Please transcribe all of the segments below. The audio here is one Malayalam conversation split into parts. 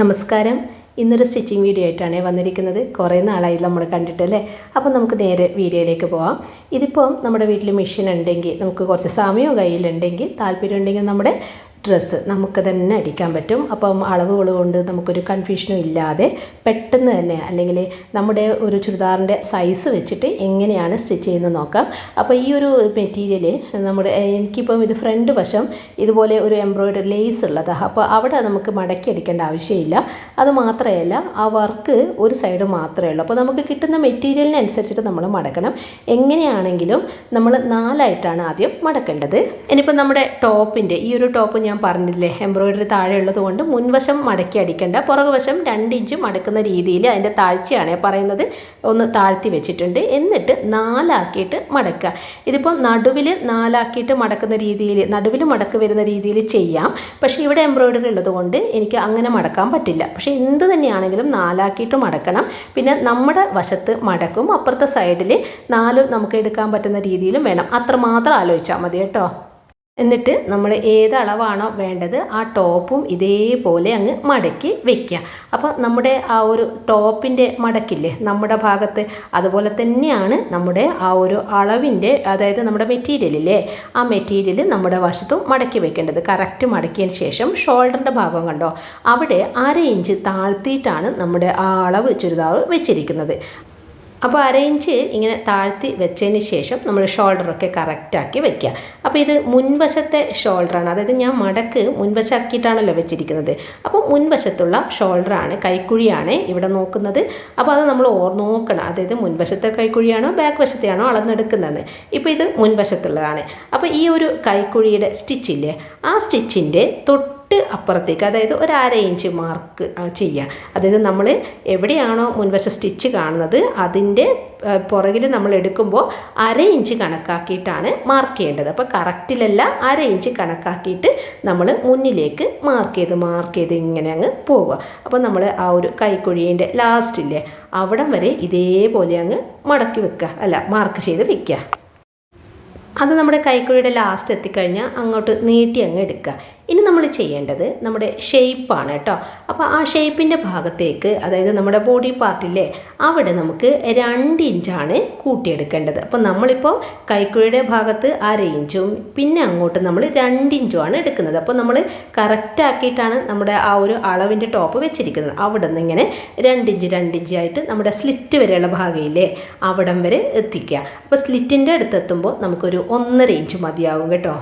നമസ്കാരം. ഇന്നൊരു സ്റ്റിച്ചിങ് വീഡിയോ ആയിട്ടാണ് വന്നിരിക്കുന്നത്. കുറേ നാളായി നമ്മൾ കണ്ടിട്ടല്ലേ? അപ്പോൾ നമുക്ക് നേരെ വീഡിയോയിലേക്ക് പോവാം. ഇതിപ്പം നമ്മുടെ വീട്ടിൽ മെഷീൻ ഉണ്ടെങ്കിൽ നമുക്ക് കുറച്ച് സമയവും കയ്യിലുണ്ടെങ്കിൽ താല്പര്യം ഉണ്ടെങ്കിൽ നമ്മുടെ ഡ്രസ്സ് നമുക്ക് തന്നെ അടിക്കാൻ പറ്റും. അപ്പം അളവുകൾ കൊണ്ട് നമുക്കൊരു കൺഫ്യൂഷനും ഇല്ലാതെ പെട്ടെന്ന് തന്നെ അല്ലെങ്കിൽ നമ്മുടെ ഒരു ചുരിദാറിന്റെ സൈസ് വെച്ചിട്ട് എങ്ങനെയാണ് സ്റ്റിച്ച് ചെയ്യുന്നത് നോക്കാം. അപ്പോൾ ഈ ഒരു മെറ്റീരിയൽ നമ്മുടെ എനിക്കിപ്പം ഇത് ഫ്രണ്ട് വശം ഇതുപോലെ ഒരു എംബ്രോയ്ഡറി ലേസ് ഉള്ളതാണ് അപ്പോൾ അവിടെ നമുക്ക് മടക്കി അടിക്കേണ്ട ആവശ്യമില്ല. അത് മാത്രമല്ല ആ വർക്ക് ഒരു സൈഡ് മാത്രമേ ഉള്ളൂ. അപ്പോൾ നമുക്ക് കിട്ടുന്ന മെറ്റീരിയലിനനുസരിച്ചിട്ട് നമ്മൾ മടക്കണം. എങ്ങനെയാണെങ്കിലും നമ്മൾ നാലായിട്ടാണ് ആദ്യം മടക്കേണ്ടത്. ഇനിയിപ്പോൾ നമ്മുടെ ടോപ്പിന്റെ ഈ ഒരു ടോപ്പ് ഞാൻ പറഞ്ഞില്ലേ? എംബ്രോയിഡറി താഴെ ഉള്ളത് കൊണ്ട് മുൻവശം മടക്കി അടിക്കേണ്ട. പുറകുവശം രണ്ട് ഇഞ്ച് മടക്കുന്ന രീതിയിൽ അതിന്റെ താഴ്ചയാണ് പറയുന്നത്. ഒന്ന് താഴ്ത്തി വെച്ചിട്ടുണ്ട്. എന്നിട്ട് നാലാക്കിയിട്ട് മടക്കുക. ഇതിപ്പോൾ നടുവിൽ നാലാക്കിയിട്ട് മടക്കുന്ന രീതിയിൽ നടുവിൽ മടക്ക് വരുന്ന രീതിയിൽ ചെയ്യാം. പക്ഷേ ഇവിടെ എംബ്രോയിഡറി ഉള്ളത് കൊണ്ട് എനിക്ക് അങ്ങനെ മടക്കാൻ പറ്റില്ല. പക്ഷേ എന്ത് തന്നെയാണെങ്കിലും നാലാക്കിയിട്ട് മടക്കണം. പിന്നെ നമ്മുടെ വശത്ത് മടക്കും. അപ്പുറത്തെ സൈഡിൽ നാല് നമുക്ക് എടുക്കാൻ പറ്റുന്ന രീതിയിലും വേണം. അത്രമാത്രം ആലോചിച്ചാൽ മതി കേട്ടോ. എന്നിട്ട് നമ്മൾ ഏത് അളവാണോ വേണ്ടത് ആ ടോപ്പും ഇതേപോലെ അങ്ങ് മടക്കി വെക്കുക അപ്പോൾ നമ്മുടെ ആ ഒരു ടോപ്പിന്റെ മടക്കില്ലേ നമ്മുടെ ഭാഗത്ത് അതുപോലെ തന്നെയാണ് നമ്മുടെ ആ ഒരു അളവിന്റെ അതായത് നമ്മുടെ മെറ്റീരിയലില്ലേ ആ മെറ്റീരിയൽ നമ്മുടെ വശത്തും മടക്കി വെക്കേണ്ടത്. കറക്റ്റ് മടക്കിയതിന് ശേഷം ഷോൾഡറിന്റെ ഭാഗം കണ്ടോ? അവിടെ അര ഇഞ്ച് താഴ്ത്തിയിട്ടാണ് നമ്മുടെ ആ അളവ് ചുരിദാർ വെച്ചിരിക്കുന്നത്. അപ്പോൾ അരയിഞ്ച് ഇങ്ങനെ താഴ്ത്തി വെച്ചതിന് ശേഷം നമ്മൾ ഷോൾഡറൊക്കെ കറക്റ്റാക്കി വെക്കുക അപ്പോൾ ഇത് മുൻവശത്തെ ഷോൾഡറാണ് അതായത് ഞാൻ മടക്ക് മുൻവശാക്കിയിട്ടാണല്ലോ വെച്ചിരിക്കുന്നത്. അപ്പോൾ മുൻവശത്തുള്ള ഷോൾഡറാണ് കൈക്കുഴിയാണ് ഇവിടെ നോക്കുന്നത്. അപ്പോൾ അത് നമ്മൾ ഓർ നോക്കണം. അതായത് മുൻവശത്തെ കൈക്കുഴിയാണോ ബാക്ക് വശത്തെയാണോ അളന്നെടുക്കുന്നത് ഇപ്പോൾ ഇത് മുൻവശത്തുള്ളതാണ്. അപ്പോൾ ഈ ഒരു കൈക്കുഴിയുടെ സ്റ്റിച്ചില്ലേ ആ സ്റ്റിച്ചിന്റെ തൊട്ട് അപ്പുറത്തേക്ക് അതായത് ഒരു അര ഇഞ്ച് മാർക്ക് ചെയ്യുക അതായത് നമ്മൾ എവിടെയാണോ മുൻവശം സ്റ്റിച്ച് കാണുന്നത് അതിന്റെ പുറകിൽ നമ്മൾ എടുക്കുമ്പോൾ അര ഇഞ്ച് കണക്കാക്കിയിട്ടാണ് മാർക്ക് ചെയ്യേണ്ടത്. അപ്പോൾ കറക്റ്റിലല്ല അര ഇഞ്ച് കണക്കാക്കിയിട്ട് നമ്മൾ മുന്നിലേക്ക് മാർക്ക് ചെയ്ത് മാർക്ക് ചെയ്ത് ഇങ്ങനെ അങ്ങ് പോവുക. അപ്പോൾ നമ്മൾ ആ ഒരു കൈക്കുഴിയുടെ ലാസ്റ്റില്ലേ അവിടം വരെ ഇതേപോലെ അങ്ങ് മടക്കി വെക്കുക അല്ല മാർക്ക് ചെയ്ത് വെക്കുക. അത് നമ്മുടെ കൈക്കുഴിയുടെ ലാസ്റ്റ് എത്തിക്കഴിഞ്ഞാൽ അങ്ങോട്ട് നീട്ടി അങ്ങ് എടുക്കുക. ഇനി നമ്മൾ ചെയ്യേണ്ടത് നമ്മുടെ ഷേപ്പാണ് കേട്ടോ അപ്പോൾ ആ ഷേപ്പിന്റെ ഭാഗത്തേക്ക് അതായത് നമ്മുടെ ബോഡി പാർട്ടില്ലേ അവിടെ നമുക്ക് രണ്ട് ഇഞ്ചാണ് കൂട്ടിയെടുക്കേണ്ടത്. അപ്പോൾ നമ്മളിപ്പോൾ കൈക്കുഴിയുടെ ഭാഗത്ത് അര ഇഞ്ചും പിന്നെ അങ്ങോട്ട് നമ്മൾ രണ്ട് ഇഞ്ചുമാണ് എടുക്കുന്നത്. അപ്പോൾ നമ്മൾ കറക്റ്റ് ആക്കിയിട്ടാണ് നമ്മുടെ ആ ഒരു അളവിന്റെ ടോപ്പ് വെച്ചിരിക്കുന്നത്. അവിടെ നിന്ന് ഇങ്ങനെ രണ്ട് ഇഞ്ച് രണ്ട് ഇഞ്ച് ആയിട്ട് നമ്മുടെ സ്ലിറ്റ് വരെയുള്ള ഭാഗയില്ലേ അവിടം വരെ എത്തിക്കുക. അപ്പോൾ സ്ലിറ്റിന്റെ അടുത്തെത്തുമ്പോൾ നമുക്കൊരു ഒന്നര ഇഞ്ച് മതിയാവും കേട്ടോ.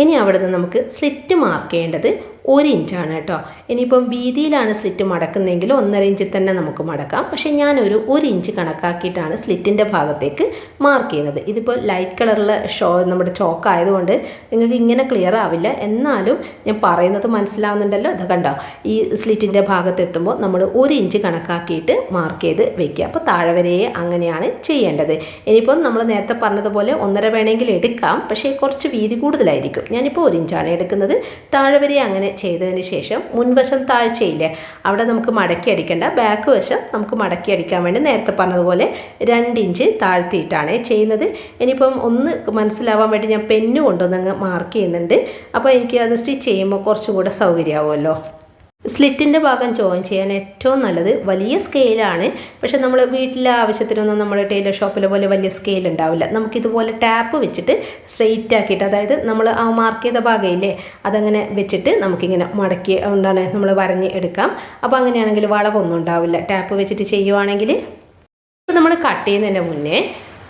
ഇനി അവിടുന്ന് നമുക്ക് സ്ലിറ്റ് മാർക്ക് ചെയ്യേണ്ടത് ഒരു ഇഞ്ചാണ് കേട്ടോ. ഇനിയിപ്പം വീതിയിലാണ് സ്ലിറ്റ് മടക്കുന്നതെങ്കിൽ ഒന്നര ഇഞ്ചിൽ തന്നെ നമുക്ക് മടക്കാം. പക്ഷേ ഞാനൊരു ഒരു ഇഞ്ച് കണക്കാക്കിയിട്ടാണ് സ്ലിറ്റിന്റെ ഭാഗത്തേക്ക് മാർക്ക് ചെയ്യുന്നത്. ഇതിപ്പോൾ ലൈറ്റ് കളറുള്ള ഷോ നമ്മുടെ ചോക്ക് ആയതുകൊണ്ട് നിങ്ങൾക്ക് ഇങ്ങനെ ക്ലിയർ ആവില്ല. എന്നാലും ഞാൻ പറയുന്നത് മനസ്സിലാവുന്നുണ്ടല്ലോ. അത് കണ്ടോ? ഈ സ്ലിറ്റിന്റെ ഭാഗത്തെത്തുമ്പോൾ നമ്മൾ ഒരു ഇഞ്ച് കണക്കാക്കിയിട്ട് മാർക്ക് ചെയ്ത് വെക്കുക. അപ്പോൾ താഴെ അങ്ങനെയാണ് ചെയ്യേണ്ടത്. ഇനിയിപ്പം നമ്മൾ നേരത്തെ പറഞ്ഞതുപോലെ ഒന്നര വേണമെങ്കിൽ എടുക്കാം. പക്ഷേ കുറച്ച് വീതി കൂടുതലായിരിക്കും. ഞാനിപ്പോൾ ഒരു ഇഞ്ചാണ് എടുക്കുന്നത്. താഴെ വരെ അങ്ങനെ ചെയ്തതിന് ശേഷം മുൻവശം താഴ്ചയില്ലേ അവിടെ നമുക്ക് മടക്കി അടിക്കേണ്ട. ബാക്ക് വശം നമുക്ക് മടക്കി അടിക്കാൻ വേണ്ടി നേരത്തെ പറഞ്ഞതുപോലെ രണ്ട് ഇഞ്ച് താഴ്ത്തിയിട്ടാണ് ചെയ്യുന്നത്. ഇനിയിപ്പം ഒന്ന് മനസ്സിലാവാൻ വേണ്ടി ഞാൻ പെന്ന് കൊണ്ടുവന്നങ്ങ് മാർക്ക് ചെയ്യുന്നുണ്ട്. അപ്പോൾ എനിക്ക് അത് സ്റ്റിച്ച് ചെയ്യുമ്പോൾ കുറച്ചും കൂടെ സൗകര്യമാവുമല്ലോ. സ്ലിറ്റിന്റെ ഭാഗം ജോയിൻ ചെയ്യാൻ ഏറ്റവും നല്ലത് വലിയ സ്കെയിലാണ്. പക്ഷെ നമ്മൾ വീട്ടിലെ ആവശ്യത്തിനൊന്നും നമ്മൾ ടൈലർ ഷോപ്പിലെ പോലെ വലിയ സ്കെയിൽ ഉണ്ടാവില്ല. നമുക്കിതുപോലെ ടാപ്പ് വെച്ചിട്ട് സ്ട്രെയിറ്റ് ആക്കിയിട്ട് അതായത് നമ്മൾ ആ മാർക്ക് ചെയ്ത ഭാഗമില്ലേ അതങ്ങനെ വെച്ചിട്ട് നമുക്കിങ്ങനെ മടക്കി എന്താണ് നമ്മൾ വരഞ്ഞ് എടുക്കാം. അപ്പോൾ അങ്ങനെയാണെങ്കിൽ വളവൊന്നും ഉണ്ടാവില്ല. ടാപ്പ് വെച്ചിട്ട് ചെയ്യുവാണെങ്കിൽ. നമ്മൾ കട്ട് ചെയ്യുന്നതിന്റെ മുന്നേ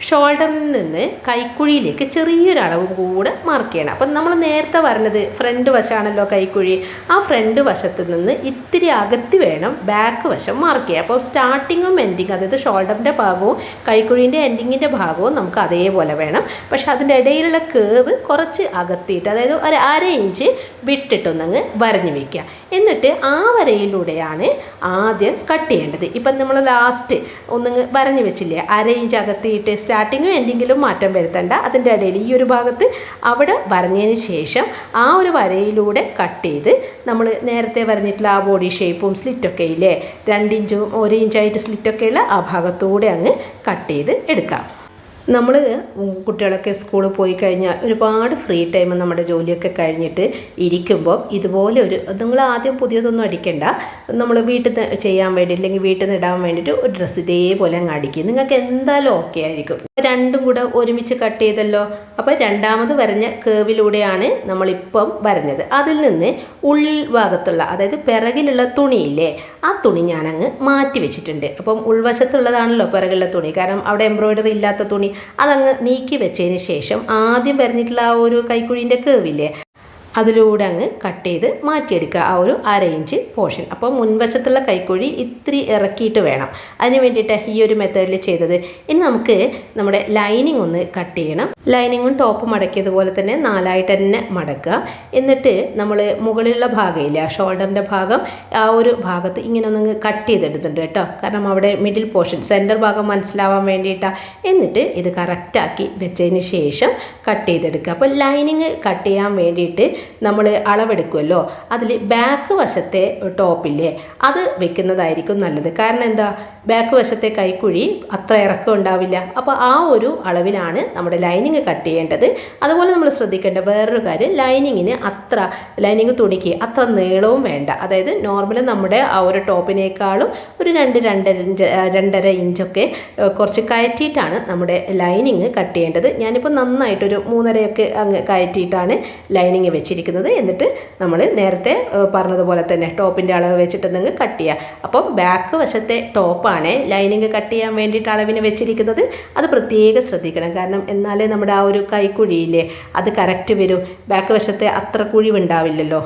ഷോൾഡറിൽ നിന്ന് കൈക്കുഴിയിലേക്ക് ചെറിയൊരളവ് കൂടെ മാർക്ക് ചെയ്യണം. അപ്പം നമ്മൾ നേരത്തെ പറഞ്ഞത് ഫ്രണ്ട് വശമാണല്ലോ കൈക്കുഴി. ആ ഫ്രണ്ട് വശത്ത് നിന്ന് ഇത്തിരി അകത്തി വേണം ബാക്ക് വശം മാർക്ക് ചെയ്യാം അപ്പോൾ സ്റ്റാർട്ടിങ്ങും എൻഡിങ്ങും അതായത് ഷോൾഡറിന്റെ ഭാഗവും കൈക്കുഴീന്റെ എൻഡിങ്ങിന്റെ ഭാഗവും നമുക്ക് അതേപോലെ വേണം. പക്ഷേ അതിന്റെ ഇടയിലുള്ള കേവ് കുറച്ച് അകത്തിയിട്ട് അതായത് ഒരു അര ഇഞ്ച് വിട്ടിട്ടൊന്നങ്ങ് വരഞ്ഞു വയ്ക്കുക എന്നിട്ട് ആ വരയിലൂടെയാണ് ആദ്യം കട്ട് ചെയ്യേണ്ടത്. ഇപ്പം നമ്മൾ ലാസ്റ്റ് ഒന്ന് വരഞ്ഞു വെച്ചില്ലേ അര ഇഞ്ച് അകത്തിയിട്ട് സ്റ്റാർട്ടിങ്ങും എൻഡിങ്ങിലും മാറ്റം വരുത്തണ്ട. അതിന്റെ ഇടയിൽ ഈ ഒരു ഭാഗത്ത് അവിടെ വരഞ്ഞതിന് ശേഷം ആ ഒരു വരയിലൂടെ കട്ട് ചെയ്ത് നമ്മൾ നേരത്തെ വരഞ്ഞിട്ടുള്ള ആ ബോഡി ഷേപ്പും സ്ലിറ്റൊക്കെ ഇല്ലേ രണ്ടിഞ്ചും ഒരു ഇഞ്ചായിട്ട് സ്ലിറ്റൊക്കെ ഉള്ള ആ ഭാഗത്തൂടെ അങ്ങ് കട്ട് ചെയ്ത് എടുക്കാം. നമ്മൾ കുട്ടികളൊക്കെ സ്കൂളിൽ പോയി കഴിഞ്ഞാൽ ഒരുപാട് ഫ്രീ ടൈം നമ്മുടെ ജോലിയൊക്കെ കഴിഞ്ഞിട്ട് ഇരിക്കുമ്പോൾ ഇതുപോലെ ഒരു നിങ്ങൾ ആദ്യം പുതിയതൊന്നും അടിക്കണ്ട. നമ്മൾ വീട്ടിൽ നിന്ന് ചെയ്യാൻ വേണ്ടി അല്ലെങ്കിൽ വീട്ടിൽ നിന്ന് ഇടാൻ വേണ്ടിയിട്ട് ഒരു ഡ്രസ്സ് ഇതേപോലെ അങ്ങ് അടിക്കും. നിങ്ങൾക്ക് എന്തായാലും ഓക്കെ ആയിരിക്കും. രണ്ടും കൂടെ ഒരുമിച്ച് കട്ട് ചെയ്തല്ലോ. അപ്പോൾ രണ്ടാമത് വരഞ്ഞ കേവിലൂടെയാണ് നമ്മളിപ്പം വരഞ്ഞത്. അതിൽ നിന്ന് ഉള്ളിൽ ഭാഗത്തുള്ള അതായത് പിറകിലുള്ള തുണിയില്ലേ ആ തുണി ഞാനങ്ങ് മാറ്റി വെച്ചിട്ടുണ്ട്. അപ്പം ഉൾവശത്തുള്ളതാണല്ലോ പിറകിലുള്ള തുണി. കാരണം അവിടെ എംബ്രോയിഡറി ഇല്ലാത്ത തുണി. അതങ്ങ് നീക്കി വെച്ചതിന് ശേഷം ആദ്യം പറഞ്ഞിട്ടുള്ള ആ ഒരു കൈക്കുഴീന്റെ കേവില്ലേ അതിലൂടെ അങ്ങ് കട്ട് ചെയ്ത് മാറ്റിയെടുക്കുക. ആ ഒരു അര ഇഞ്ച് പോർഷൻ അപ്പോൾ മുൻവശത്തുള്ള കൈക്കുഴി ഇത്തിരി ഇറക്കിയിട്ട് വേണം. അതിന് വേണ്ടിയിട്ട് ഈ ഒരു മെത്തേഡിൽ ചെയ്തത്. ഇനി നമുക്ക് നമ്മുടെ ലൈനിങ് ഒന്ന് കട്ട് ചെയ്യണം. ലൈനിങ്ങും ടോപ്പ് മടക്കിയതുപോലെ തന്നെ നാലായിട്ട് തന്നെ മടക്കുക. എന്നിട്ട് നമ്മൾ മുകളിലുള്ള ഭാഗമില്ല ഷോൾഡറിന്റെ ഭാഗം ആ ഒരു ഭാഗത്ത് ഇങ്ങനെ ഒന്ന് കട്ട് ചെയ്തെടുത്തിട്ടുണ്ട് കേട്ടോ. കാരണം അവിടെ മിഡിൽ പോർഷൻ സെന്റർ ഭാഗം മനസ്സിലാവാൻ വേണ്ടിയിട്ടാണ് എന്നിട്ട് ഇത് കറക്റ്റാക്കി വെച്ചതിന് ശേഷം കട്ട് ചെയ്തെടുക്കുക. അപ്പോൾ ലൈനിങ് കട്ട് ചെയ്യാൻ വേണ്ടിയിട്ട് നമ്മൾ അളവെടുക്കുമല്ലോ അതിൽ ബാക്ക് വശത്തെ ടോപ്പില്ലേ അത് വെക്കുന്നതായിരിക്കും നല്ലത്. കാരണം എന്താ? ബാക്ക് വശത്തെ കൈക്കുഴി അത്ര ഇറക്കം ഉണ്ടാവില്ല. അപ്പോൾ ആ ഒരു അളവിലാണ് നമ്മുടെ ലൈനിങ് കട്ട് ചെയ്യേണ്ടത്. അതുപോലെ നമ്മൾ ശ്രദ്ധിക്കേണ്ട വേറൊരു കാര്യം ലൈനിങ്ങിന് അത്ര ലൈനിങ് തുണിക്ക് അത്ര നീളവും വേണ്ട. അതായത് നോർമലി നമ്മുടെ ആ ഒരു ടോപ്പിനേക്കാളും ഒരു രണ്ട് രണ്ടര ഇഞ്ച് രണ്ടര ഇഞ്ചൊക്കെ കുറച്ച് കയറ്റിയിട്ടാണ് നമ്മുടെ ലൈനിങ് കട്ട് ചെയ്യേണ്ടത്. ഞാനിപ്പോൾ നന്നായിട്ടൊരു മൂന്നരയൊക്കെ അങ്ങ് കയറ്റിയിട്ടാണ് ലൈനിങ് വെച്ചിരിക്കുന്നത് എന്നിട്ട് നമ്മൾ നേരത്തെ പറഞ്ഞതുപോലെ തന്നെ ടോപ്പിന്റെ അളവ് വെച്ചിട്ട് നിങ്ങൾ കട്ട് ചെയ്യുക അപ്പം ബാക്ക് വശത്തെ ടോപ്പാണ് ലൈനിങ് കട്ട് ചെയ്യാൻ വേണ്ടിയിട്ട് അളവിന് വെച്ചിരിക്കുന്നത്. അത് പ്രത്യേകം ശ്രദ്ധിക്കണം. കാരണം എന്നാലേ നമ്മുടെ ആ ഒരു കൈക്കുഴിയില്ലേ അത് കറക്റ്റ് വരും. ബാക്ക് വശത്തെ അത്ര കുഴിവുണ്ടാവില്ലല്ലോ.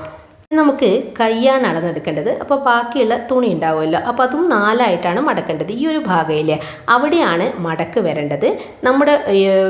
നമുക്ക് കയ്യാണ് അളന്നെടുക്കേണ്ടത്. അപ്പോൾ ബാക്കിയുള്ള തുണി ഉണ്ടാവുമല്ലോ. അപ്പോൾ അതും നാലായിട്ടാണ് മടക്കേണ്ടത് ഈ ഒരു ഭാഗയിൽ അവിടെയാണ് മടക്ക് വരേണ്ടത്. നമ്മുടെ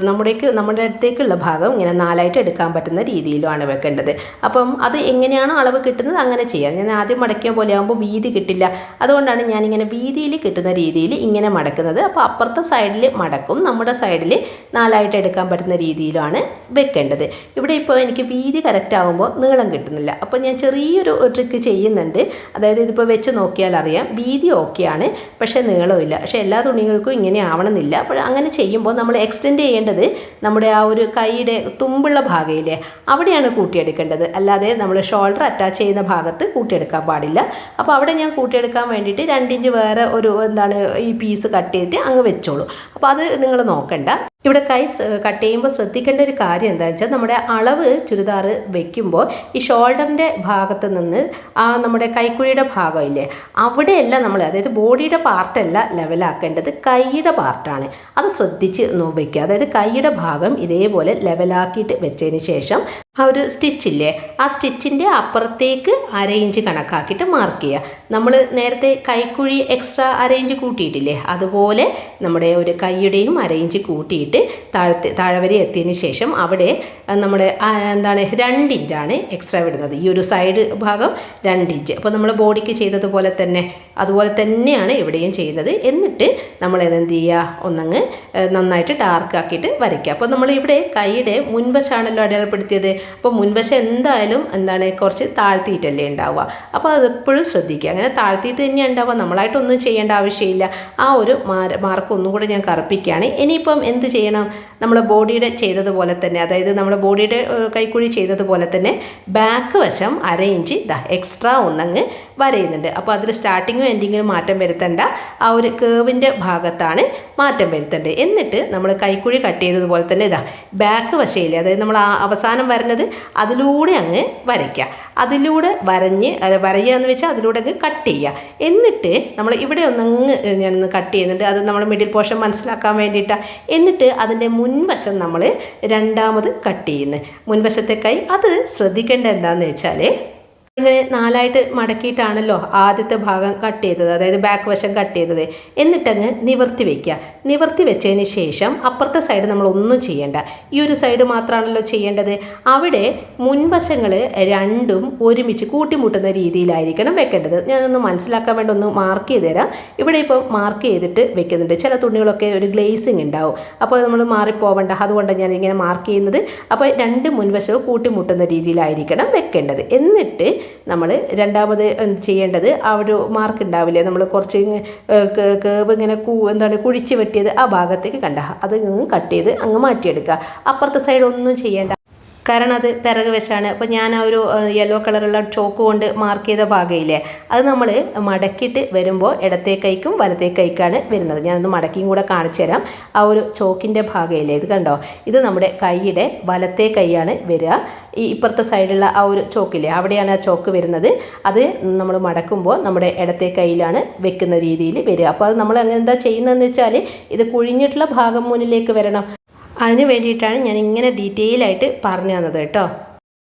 നമ്മുടേക്ക് നമ്മുടെ അടുത്തേക്കുള്ള ഭാഗം ഇങ്ങനെ നാലായിട്ട് എടുക്കാൻ പറ്റുന്ന രീതിയിലുമാണ് വെക്കേണ്ടത്. അപ്പം അത് എങ്ങനെയാണോ അളവ് കിട്ടുന്നത് അങ്ങനെ ചെയ്യാം. ഞാൻ ആദ്യം മടക്കിയ പോലെ ആകുമ്പോൾ വീതി കിട്ടില്ല. അതുകൊണ്ടാണ് ഞാനിങ്ങനെ വീതിയിൽ കിട്ടുന്ന രീതിയിൽ ഇങ്ങനെ മടക്കുന്നത്. അപ്പോൾ അപ്പുറത്തെ സൈഡിൽ മടക്കും. നമ്മുടെ സൈഡിൽ നാലായിട്ട് എടുക്കാൻ പറ്റുന്ന രീതിയിലാണ് വെക്കേണ്ടത്. ഇവിടെ ഇപ്പോൾ എനിക്ക് വീതി കറക്റ്റ് ആകുമ്പോൾ നീളം കിട്ടുന്നില്ല. അപ്പോൾ ഞാൻ ചെറിയൊരു ട്രിക്ക് ചെയ്യുന്നുണ്ട്. അതായത് ഇതിപ്പോൾ വെച്ച് നോക്കിയാൽ അറിയാം. വീതി ഓക്കെയാണ് പക്ഷേ നീളമില്ല പക്ഷേ എല്ലാ തുണികൾക്കും ഇങ്ങനെ ആവണമെന്നില്ല. അപ്പോൾ അങ്ങനെ ചെയ്യുമ്പോൾ നമ്മൾ എക്സ്റ്റെൻഡ് ചെയ്യേണ്ടത് നമ്മുടെ ആ ഒരു കൈയുടെ തുമ്പുള്ള ഭാഗയിലെ അവിടെയാണ് കൂട്ടിയെടുക്കേണ്ടത്. അല്ലാതെ നമ്മൾ ഷോൾഡർ അറ്റാച്ച് ചെയ്യുന്ന ഭാഗത്ത് കൂട്ടിയെടുക്കാൻ പാടില്ല. അപ്പോൾ അവിടെ ഞാൻ കൂട്ടിയെടുക്കാൻ വേണ്ടിയിട്ട് രണ്ടിഞ്ച് വേറെ ഒരു എന്താണ് ഈ പീസ് കട്ട് ചെയ്തിട്ട് അങ്ങ് വെച്ചോളൂ. അപ്പോൾ അത് നിങ്ങൾ നോക്കണ്ട. ഇവിടെ കൈ കട്ട് ചെയ്യുമ്പോൾ ശ്രദ്ധിക്കേണ്ട ഒരു കാര്യം എന്താ വെച്ചാൽ നമ്മുടെ അളവ് ചുരിദാർ വെക്കുമ്പോൾ ഈ ഷോൾഡറിന്റെ ഭാഗത്ത് നിന്ന് ആ നമ്മുടെ കൈക്കുഴിയുടെ ഭാഗമില്ലേ അവിടെയല്ല നമ്മൾ അതായത് ബോഡിയുടെ പാർട്ടല്ല ലെവലാക്കേണ്ടത് കൈയുടെ പാർട്ടാണ്. അത് ശ്രദ്ധിച്ച് വെക്കുക അതായത് കൈയുടെ ഭാഗം ഇതേപോലെ ലെവലാക്കിയിട്ട് വെച്ചതിന് ശേഷം ആ ഒരു സ്റ്റിച്ചില്ലേ ആ സ്റ്റിച്ചിന്റെ അപ്പുറത്തേക്ക് അര ഇഞ്ച് കണക്കാക്കിയിട്ട് മാർക്ക് ചെയ്യുക നമ്മൾ നേരത്തെ കൈക്കുഴി എക്സ്ട്രാ അര ഇഞ്ച് കൂട്ടിയിട്ടില്ലേ? അതുപോലെ നമ്മുടെ ഒരു കൈയുടെയും അര ഇഞ്ച് കൂട്ടിയിട്ട് താഴത്തെ താഴെ വരെ എത്തിയതിന് ശേഷം അവിടെ നമ്മുടെ എന്താണ് രണ്ട് ഇഞ്ചാണ് എക്സ്ട്രാ വിടുന്നത്. ഈ ഒരു സൈഡ് ഭാഗം രണ്ട് ഇഞ്ച് അപ്പോൾ നമ്മൾ ബോഡിക്ക് ചെയ്തതുപോലെ തന്നെ അതുപോലെ തന്നെയാണ് ഇവിടെയും ചെയ്യുന്നത്. എന്നിട്ട് നമ്മൾ എന്ത് ചെയ്യുക ഒന്നങ്ങ് നന്നായിട്ട് ഡാർക്ക് ആക്കിയിട്ട് വരയ്ക്കുക. അപ്പോൾ നമ്മൾ ഇവിടെ കൈയുടെ മുൻവശാണല്ലോ അടയാളപ്പെടുത്തിയത്. അപ്പോൾ മുൻവശം എന്തായാലും എന്താണ് കുറച്ച് താഴ്ത്തിയിട്ടല്ലേ ഉണ്ടാവുക. അപ്പോൾ അതെപ്പോഴും ശ്രദ്ധിക്കുക. അങ്ങനെ താഴ്ത്തിയിട്ട് തന്നെ ഉണ്ടാവുക. നമ്മളായിട്ടൊന്നും ചെയ്യേണ്ട ആവശ്യമില്ല. ആ ഒരു മാർക്ക് ഒന്നും കൂടെ ഞാൻ കറുപ്പിക്കുകയാണ്. ഇനിയിപ്പം എന്ത് ചെയ്യണം? നമ്മുടെ ബോഡിയുടെ ചെയ്തതുപോലെ തന്നെ അതായത് നമ്മുടെ ബോഡിയുടെ കൈക്കുഴി ചെയ്തതുപോലെ തന്നെ ബാക്ക് വശം അര ഇഞ്ച് ഇതാ എക്സ്ട്രാ ഒന്നങ്ങ് വരയുന്നുണ്ട്. അപ്പോൾ അതിൽ സ്റ്റാർട്ടിങ്ങും എൻഡിങ്ങിലും മാറ്റം വരുത്തേണ്ട ആ ഒരു കേവിന്റെ ഭാഗത്താണ് മാറ്റം വരുത്തേണ്ടത്. എന്നിട്ട് നമ്മൾ കൈക്കുഴി കട്ട് ചെയ്തതുപോലെ തന്നെ ഇതാ ബാക്ക് വശയിൽ അതായത് നമ്മൾ അവസാനം വരുന്നത് അതിലൂടെ അങ്ങ് വരയ്ക്കുക. അതിലൂടെ വരഞ്ഞ് വരയുക എന്ന് വെച്ചാൽ അതിലൂടെ അങ്ങ് കട്ട് ചെയ്യുക. എന്നിട്ട് നമ്മൾ ഇവിടെ ഒന്നങ്ങ് ഞാനൊന്ന് കട്ട് ചെയ്യുന്നുണ്ട്. അത് നമ്മൾ മിഡിൽ പോർഷൻ മനസ്സിലാക്കാൻ വേണ്ടിയിട്ടാണ് എന്നിട്ട് അതിന്റെ മുൻവശം നമ്മൾ രണ്ടാമത് കട്ട് ചെയ്യുന്നത് മുൻവശത്തേക്കായി അത് ശ്രദ്ധിക്കേണ്ട എന്താണെന്ന് വെച്ചാൽ ഇങ്ങനെ നാലായിട്ട് മടക്കിയിട്ടാണല്ലോ ആദ്യത്തെ ഭാഗം കട്ട് ചെയ്തത്. അതായത് ബാക്ക് വശം കട്ട് ചെയ്തത്. എന്നിട്ടങ്ങ് നിവർത്തി വെക്കുക നിവർത്തി വെച്ചതിന് ശേഷം അപ്പുറത്തെ സൈഡ് നമ്മൾ ഒന്നും ചെയ്യേണ്ട. ഈ ഒരു സൈഡ് മാത്രമാണല്ലോ ചെയ്യേണ്ടത്. അവിടെ മുൻവശങ്ങൾ രണ്ടും ഒരുമിച്ച് കൂട്ടിമുട്ടുന്ന രീതിയിലായിരിക്കണം വെക്കേണ്ടത്. ഞാനൊന്ന് മനസ്സിലാക്കാൻ വേണ്ടി ഒന്ന് മാർക്ക് ചെയ്ത് തരാം. ഇവിടെ ഇപ്പോൾ മാർക്ക് ചെയ്തിട്ട് വെക്കുന്നുണ്ട്. ചില തുണികളൊക്കെ ഒരു ഗ്ലേസിങ് ഉണ്ടാവും. അപ്പോൾ നമ്മൾ മാറിപ്പോവേണ്ട. അതുകൊണ്ടാണ് ഞാൻ ഇങ്ങനെ മാർക്ക് ചെയ്യുന്നത്. അപ്പോൾ രണ്ട് മുൻവശവും കൂട്ടിമുട്ടുന്ന രീതിയിലായിരിക്കണം വെക്കേണ്ടത്. എന്നിട്ട് നമ്മൾ രണ്ടാമത് ചെയ്യേണ്ടത് ആ ഒരു മാർക്ക് ഉണ്ടാവില്ലേ? നമ്മൾ കുറച്ച് കേവ് ഇങ്ങനെ കൂ എന്താണ് കുഴിച്ച് വെട്ടിയത് ആ ഭാഗത്തേക്ക് കണ്ട. അത് കട്ട് ചെയ്ത് അങ്ങ് മാറ്റിയെടുക്കുക. അപ്പുറത്തെ സൈഡ് ഒന്നും ചെയ്യേണ്ട കാരണം അത് പിറക് വശമാണ് അപ്പോൾ ഞാൻ ആ ഒരു യെല്ലോ കളറുള്ള ചോക്ക് കൊണ്ട് മാർക്ക് ചെയ്ത ഭാഗമില്ലേ അത് നമ്മൾ മടക്കിയിട്ട് വരുമ്പോൾ ഇടത്തെ കൈക്കും വലത്തെ കൈക്കാണ് വരുന്നത്. ഞാനൊന്ന് മടക്കിയും കൂടെ കാണിച്ചു തരാം. ആ ഒരു ചോക്കിന്റെ ഭാഗമില്ലേ ഇത് കണ്ടോ? ഇത് നമ്മുടെ കൈയുടെ വലത്തെ കൈയാണ് വരിക. ഈ ഇപ്പുറത്തെ സൈഡുള്ള ആ ഒരു ചോക്കില്ലേ അവിടെയാണ് ആ ചോക്ക് വരുന്നത്. അത് നമ്മൾ മടക്കുമ്പോൾ നമ്മുടെ ഇടത്തെ കൈയിലാണ് വെക്കുന്ന രീതിയിൽ വരിക. അപ്പോൾ അത് നമ്മൾ അങ്ങനെ എന്താ ചെയ്യുന്നതെന്ന് വെച്ചാൽ ഇത് കുഴിഞ്ഞിട്ടുള്ള ഭാഗം മുന്നിലേക്ക് വരണം. അതിന് വേണ്ടിയിട്ടാണ് ഞാൻ ഇങ്ങനെ ഡീറ്റെയിൽ ആയിട്ട് പറഞ്ഞു തന്നത് കേട്ടോ.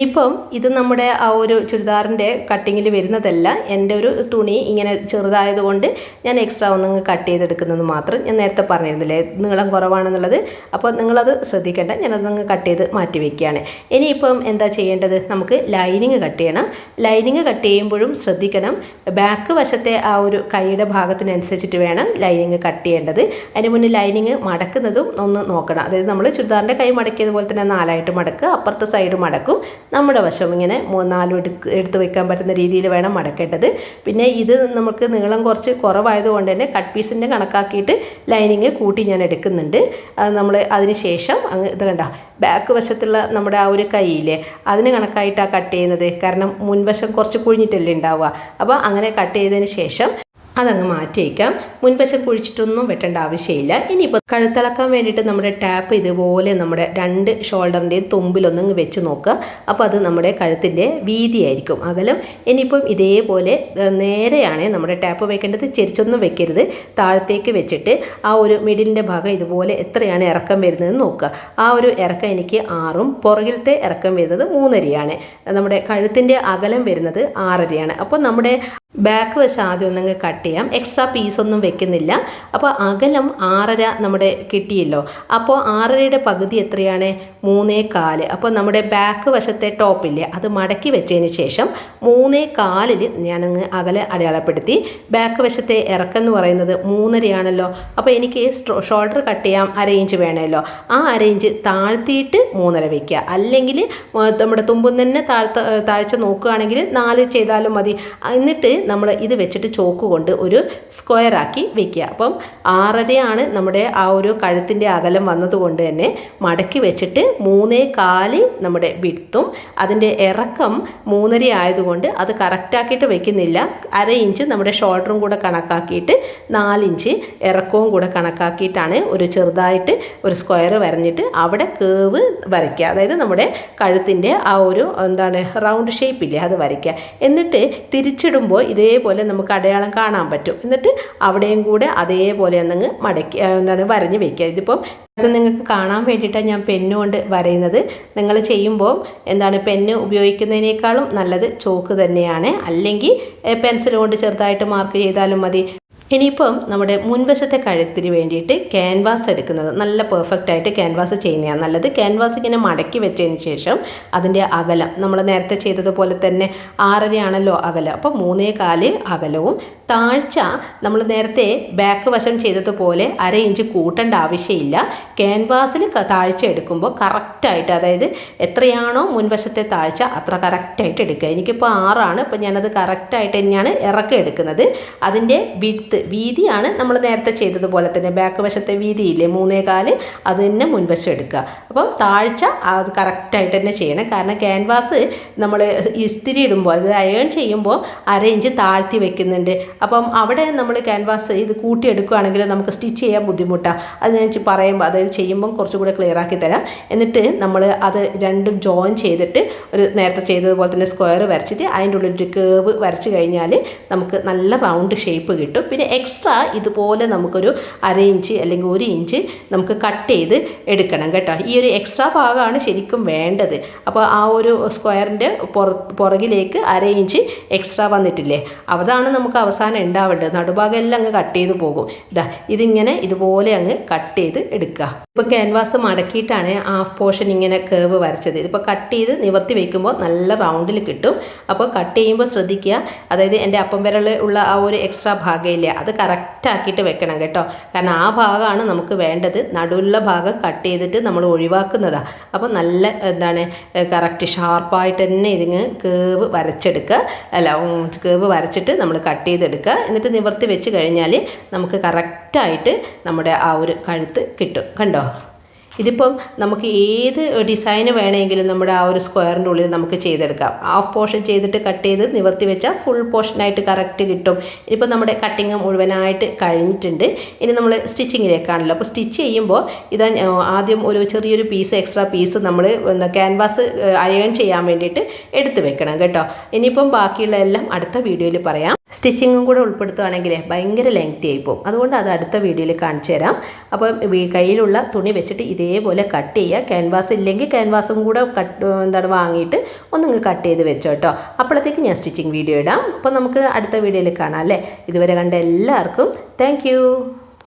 ഇപ്പം ഇത് നമ്മുടെ ആ ഒരു ചുരിദാറിന്റെ കട്ടിങ്ങിൽ വരുന്നതല്ല. എന്റെ ഒരു തുണി ഇങ്ങനെ ചെറുതായതുകൊണ്ട് ഞാൻ എക്സ്ട്രാ ഒന്നങ്ങ് കട്ട് ചെയ്തെടുക്കുന്നത് മാത്രം ഞാൻ നേരത്തെ പറഞ്ഞിരുന്നില്ലേ? നീളം കുറവാണെന്നുള്ളത്. അപ്പോൾ നിങ്ങളത് ശ്രദ്ധിക്കേണ്ട. ഞാനതങ്ങ് കട്ട് ചെയ്ത് മാറ്റി വയ്ക്കുകയാണ് ഇനിയിപ്പം എന്താ ചെയ്യേണ്ടത്? നമുക്ക് ലൈനിങ് കട്ട് ചെയ്യണം. ലൈനിങ് കട്ട് ചെയ്യുമ്പോഴും ശ്രദ്ധിക്കണം. ബാക്ക് വശത്തെ ആ ഒരു കൈയുടെ ഭാഗത്തിനനുസരിച്ചിട്ട് വേണം ലൈനിങ് കട്ട് ചെയ്യേണ്ടത്. അതിന് മുന്നേ ലൈനിങ് മടക്കുന്നതും ഒന്ന് നോക്കണം. അതായത് നമ്മൾ ചുരിദാറിന്റെ കൈ മടക്കിയതുപോലെ തന്നെ നാലായിട്ട് മടക്കുക അപ്പുറത്തെ സൈഡ് മടക്കും. നമ്മുടെ വശം ഇങ്ങനെ നാല് എടുത്ത് എടുത്ത് വെക്കാൻ പറ്റുന്ന രീതിയിൽ വേണം മടക്കേണ്ടത്. പിന്നെ ഇത് നമുക്ക് നീളം കുറച്ച് കുറവായതുകൊണ്ട് തന്നെ കട്ട് പീസിന്റെ കണക്കാക്കിയിട്ട് ലൈനിങ് കൂട്ടി ഞാൻ എടുക്കുന്നുണ്ട്. അത് നമ്മൾ അതിന് ശേഷം അങ്ങ് ഇത് കണ്ട ബാക്ക് വശത്തുള്ള നമ്മുടെ ആ ഒരു കൈയില്ലേ അതിന് കണക്കായിട്ടാണ് കട്ട് ചെയ്യുന്നത്. കാരണം മുൻവശം കുറച്ച് കുഴിഞ്ഞിട്ടല്ലേ ഉണ്ടാവുക. അപ്പോൾ അങ്ങനെ കട്ട് ചെയ്തതിന് ശേഷം അതങ്ങ് മാറ്റി വയ്ക്കാം മുൻവശം കുഴിച്ചിട്ടൊന്നും വെട്ടേണ്ട ആവശ്യമില്ല. ഇനിയിപ്പോൾ കഴുത്തിളക്കാൻ വേണ്ടിയിട്ട് നമ്മുടെ ടാപ്പ് ഇതുപോലെ നമ്മുടെ രണ്ട് ഷോൾഡറിന്റെയും തുമ്പിലൊന്നങ്ങ് വെച്ച് നോക്കുക അപ്പോൾ അത് നമ്മുടെ കഴുത്തിന്റെ വീതിയായിരിക്കും അകലം. ഇനിയിപ്പം ഇതേപോലെ നേരെയാണ് നമ്മുടെ ടാപ്പ് വെക്കേണ്ടത്. ചെരിച്ചൊന്നും വെക്കരുത്. താഴത്തേക്ക് വെച്ചിട്ട് ആ ഒരു മിഡിലിന്റെ ഭാഗം ഇതുപോലെ എത്രയാണ് ഇറക്കം വരുന്നതെന്ന് നോക്കുക ആ ഒരു ഇറക്കം എനിക്ക് ആറും പുറകിലത്തെ ഇറക്കം വരുന്നത് മൂന്നരയാണ്. നമ്മുടെ കഴുത്തിന്റെ അകലം വരുന്നത് ആറരയാണ്. അപ്പോൾ നമ്മുടെ ബാക്ക് വശം ആദ്യം ഒന്നങ്ങ് കട്ട് ചെയ്യാം. എക്സ്ട്രാ പീസ് ഒന്നും വെക്കുന്നില്ല. അപ്പോൾ അകലം ആറര നമ്മുടെ കിട്ടിയല്ലോ. അപ്പോൾ ആറരയുടെ പകുതി എത്രയാണ്? മൂന്നേ കാൽ. അപ്പോൾ നമ്മുടെ ബാക്ക് വശത്തെ ടോപ്പില്ലേ അത് മടക്കി വെച്ചതിന് ശേഷം മൂന്നേ കാലിൽ ഞാനങ്ങ് അകലെ അടയാളപ്പെടുത്തി. ബാക്ക് വശത്തെ ഇറക്കം എന്ന് പറയുന്നത് മൂന്നരയാണല്ലോ. അപ്പോൾ എനിക്ക് ഷോൾഡർ കട്ട് ചെയ്യാം അര ഇഞ്ച് വേണമല്ലോ. ആ അര ഇഞ്ച് താഴ്ത്തിയിട്ട് മൂന്നര വയ്ക്കുക അല്ലെങ്കിൽ നമ്മുടെ തുമ്പും തന്നെ താഴ്ത്ത താഴ്ച നോക്കുകയാണെങ്കിൽ നാല് ചെയ്താലും മതി. എന്നിട്ട് നമ്മൾ ഇത് വെച്ചിട്ട് ചോക്ക് കൊണ്ട് ഒരു സ്ക്വയറാക്കി വെക്കുക. അപ്പം ആറരയാണ് നമ്മുടെ ആ ഒരു കഴുത്തിന്റെ അകലം വന്നതുകൊണ്ട് തന്നെ മടക്കി വെച്ചിട്ട് മൂന്നേ കാൽ നമ്മുടെ വിടുത്തും അതിന്റെ ഇറക്കം മൂന്നര ആയതുകൊണ്ട് അത് കറക്റ്റാക്കിയിട്ട് വെക്കുന്നില്ല. അര ഇഞ്ച് നമ്മുടെ ഷോൾഡറും കൂടെ കണക്കാക്കിയിട്ട് നാലിഞ്ച് ഇറക്കവും കൂടെ കണക്കാക്കിയിട്ടാണ് ഒരു ചെറുതായിട്ട് ഒരു സ്ക്വയർ വരഞ്ഞിട്ട് അവിടെ കേവ് വരയ്ക്കുക. അതായത് നമ്മുടെ കഴുത്തിന്റെ ആ ഒരു എന്താണ് റൗണ്ട് ഷേപ്പ് ഷേപ്പില്ലേ അത് വരയ്ക്കുക. എന്നിട്ട് തിരിച്ചിടുമ്പോൾ ഇതേപോലെ നമുക്ക് അടയാളം കാണാൻ പറ്റും. എന്നിട്ട് അവിടെയും കൂടെ അതേപോലെ ഒന്നങ്ങ് മടക്കി എന്താണ് വരഞ്ഞ് വെക്കുക. ഇതിപ്പം അത് നിങ്ങൾക്ക് കാണാൻ വേണ്ടിയിട്ടാണ് ഞാൻ പെന്നുകൊണ്ട് വരയുന്നത്. നിങ്ങൾ ചെയ്യുമ്പോൾ എന്താണ് പെന്ന് ഉപയോഗിക്കുന്നതിനേക്കാളും നല്ലത് ചോക്ക് തന്നെയാണ്. അല്ലെങ്കിൽ പെൻസിൽ കൊണ്ട് ചെറുതായിട്ട് മാർക്ക് ചെയ്താലും മതി. ഇനിയിപ്പം നമ്മുടെ മുൻവശത്തെ കഴുത്തിന് വേണ്ടിയിട്ട് ക്യാൻവാസ് എടുക്കുന്നത് നല്ല പെർഫെക്റ്റ് ആയിട്ട് ക്യാൻവാസ് ചെയ്യുന്നതാണ് നല്ലത്. ക്യാൻവാസ് ഇങ്ങനെ മടക്കി വെച്ചതിന് ശേഷം അതിന്റെ അകലം നമ്മൾ നേരത്തെ ചെയ്തതുപോലെ തന്നെ ആറരയാണല്ലോ അകലം. അപ്പോൾ മൂന്നേ കാൽ അകലവും താഴ്ച നമ്മൾ നേരത്തെ ബാക്ക് വശം ചെയ്തതുപോലെ അര ഇഞ്ച് കൂട്ടേണ്ട ആവശ്യമില്ല. ക്യാൻവാസിൽ താഴ്ച എടുക്കുമ്പോൾ കറക്റ്റായിട്ട് അതായത് എത്രയാണോ മുൻവശത്തെ താഴ്ച അത്ര കറക്റ്റായിട്ട് എടുക്കുക. എനിക്കിപ്പോൾ ആറാണ് അപ്പോൾ ഞാനത് കറക്റ്റായിട്ട് തന്നെയാണ് ഇറക്കം എടുക്കുന്നത്. അതിന്റെ വിത്ത് വീതിയാണ് നമ്മൾ നേരത്തെ ചെയ്തതുപോലെ തന്നെ. ബാക്ക് വശത്തെ വീതിയില്ലേ മൂന്നേകാൽ അത് തന്നെ മുൻവശം എടുക്കുക. അപ്പം താഴ്ച അത് കറക്റ്റായിട്ട് തന്നെ ചെയ്യണം. കാരണം ക്യാൻവാസ് നമ്മൾ ഇസ്തിരി ഇടുമ്പോൾ അത് അയൺ ചെയ്യുമ്പോൾ അര ഇഞ്ച് താഴ്ത്തി വെക്കുന്നുണ്ട്. അപ്പം അവിടെ നമ്മൾ ക്യാൻവാസ് ഇത് കൂട്ടിയെടുക്കുകയാണെങ്കിൽ നമുക്ക് സ്റ്റിച്ച് ചെയ്യാൻ ബുദ്ധിമുട്ടാണ് അത് ഞാൻ പറയുമ്പോൾ അതായത് ചെയ്യുമ്പം കുറച്ചും കൂടെ ക്ലിയർ ആക്കി തരാം. എന്നിട്ട് നമ്മൾ അത് രണ്ടും ജോയിൻ ചെയ്തിട്ട് ഒരു നേരത്തെ ചെയ്തതുപോലെ തന്നെ സ്ക്വയർ വരച്ചിട്ട് അതിന്റെ ഉള്ളിൽ ഒരു കേവ് വരച്ച് കഴിഞ്ഞാൽ നമുക്ക് നല്ല റൗണ്ട് ഷേപ്പ് കിട്ടും. പിന്നെ എക്സ്ട്രാ ഇതുപോലെ നമുക്കൊരു അര ഇഞ്ച് അല്ലെങ്കിൽ ഒരു ഇഞ്ച് നമുക്ക് കട്ട് ചെയ്ത് എടുക്കണം കേട്ടോ. ഈ ഒരു എക്സ്ട്രാ ഭാഗമാണ് ശരിക്കും വേണ്ടത്. അപ്പോൾ ആ ഒരു സ്ക്വയറിന്റെ പുറ പുറകിലേക്ക് അര ഇഞ്ച് എക്സ്ട്രാ വന്നിട്ടില്ലേ? അതാണ് നമുക്ക് അവസാനം അവസാനം ഉണ്ടാവേണ്ടത് നടുഭാഗം എല്ലാം അങ്ങ് കട്ട് ചെയ്ത് പോകും. ഇതാ ഇതിങ്ങനെ ഇതുപോലെ അങ്ങ് കട്ട് ചെയ്ത് എടുക്കുക. ഇപ്പോൾ ക്യാൻവാസ് മടക്കിയിട്ടാണ് ഹാഫ് പോർഷൻ ഇങ്ങനെ കേവ് വരച്ചത്. ഇതിപ്പോൾ കട്ട് ചെയ്ത് നിവർത്തി വയ്ക്കുമ്പോൾ നല്ല റൗണ്ടിൽ കിട്ടും. അപ്പോൾ കട്ട് ചെയ്യുമ്പോൾ ശ്രദ്ധിക്കുക. അതായത് എന്റെ അപ്പം വിരൽ ഉള്ള ആ ഒരു എക്സ്ട്രാ ഭാഗമില്ല അത് കറക്റ്റ് ആക്കിയിട്ട് വെക്കണം കേട്ടോ. കാരണം ആ ഭാഗമാണ് നമുക്ക് വേണ്ടത്. നടുവിലുള്ള ഭാഗം കട്ട് ചെയ്തിട്ട് നമ്മൾ ഒഴിവാക്കുന്നതാണ് അപ്പോൾ നല്ല എന്താണ് കറക്റ്റ് ഷാർപ്പായിട്ട് തന്നെ ഇതിങ്ങ് കേവ് വരച്ചെടുക്കുക. അല്ല കേവ് വരച്ചിട്ട് നമ്മൾ കട്ട് ചെയ്തെടുക്കുക എന്നിട്ട് നിവർത്തി വെച്ച് കഴിഞ്ഞാൽ നമുക്ക് കറക്റ്റായിട്ട് നമ്മുടെ ആ ഒരു കഴുത്ത് കിട്ടും. കണ്ടോ? ഇതിപ്പം നമുക്ക് ഏത് ഡിസൈൻ വേണമെങ്കിലും നമ്മുടെ ആ ഒരു സ്ക്വയറിന്റെ ഉള്ളിൽ നമുക്ക് ചെയ്തെടുക്കാം. ഹാഫ് പോർഷൻ ചെയ്തിട്ട് കട്ട് ചെയ്ത് നിവർത്തി വെച്ചാൽ ഫുൾ പോർഷനായിട്ട് കറക്റ്റ് കിട്ടും. ഇനിയിപ്പോൾ നമ്മുടെ കട്ടിങ് മുഴുവനായിട്ട് കഴിഞ്ഞിട്ടുണ്ട്. ഇനി നമ്മൾ സ്റ്റിച്ചിങ്ങിലേക്കാണല്ലോ അപ്പോൾ സ്റ്റിച്ച് ചെയ്യുമ്പോൾ ഇതാ ആദ്യം ഒരു ചെറിയൊരു പീസ് എക്സ്ട്രാ പീസ് നമ്മൾ ക്യാൻവാസ് അയൺ ചെയ്യാൻ വേണ്ടിയിട്ട് എടുത്തു വെക്കണം കേട്ടോ. ഇനിയിപ്പം ബാക്കിയുള്ള എല്ലാം അടുത്ത വീഡിയോയിൽ പറയാം. സ്റ്റിച്ചിങ്ങും കൂടെ ഉൾപ്പെടുത്തുകയാണെങ്കിൽ ഭയങ്കര ലെങ്തി ആയി പോകും. അതുകൊണ്ട് അത് അടുത്ത വീഡിയോയിൽ കാണിച്ചു തരാം. അപ്പം കയ്യിലുള്ള തുണി വെച്ചിട്ട് ഇതേപോലെ കട്ട് ചെയ്യുക. ക്യാൻവാസ് ഇല്ലെങ്കിൽ ക്യാൻവാസും കൂടെ കട്ട് എന്താണ് വാങ്ങിയിട്ട് ഒന്നിങ്ങ് കട്ട് ചെയ്ത് വെച്ചോ കേട്ടോ അപ്പോഴത്തേക്ക് ഞാൻ സ്റ്റിച്ചിങ് വീഡിയോ ഇടാം. അപ്പോൾ നമുക്ക് അടുത്ത വീഡിയോയിൽ കാണാം അല്ലേ? ഇതുവരെ കണ്ട എല്ലാവർക്കും താങ്ക്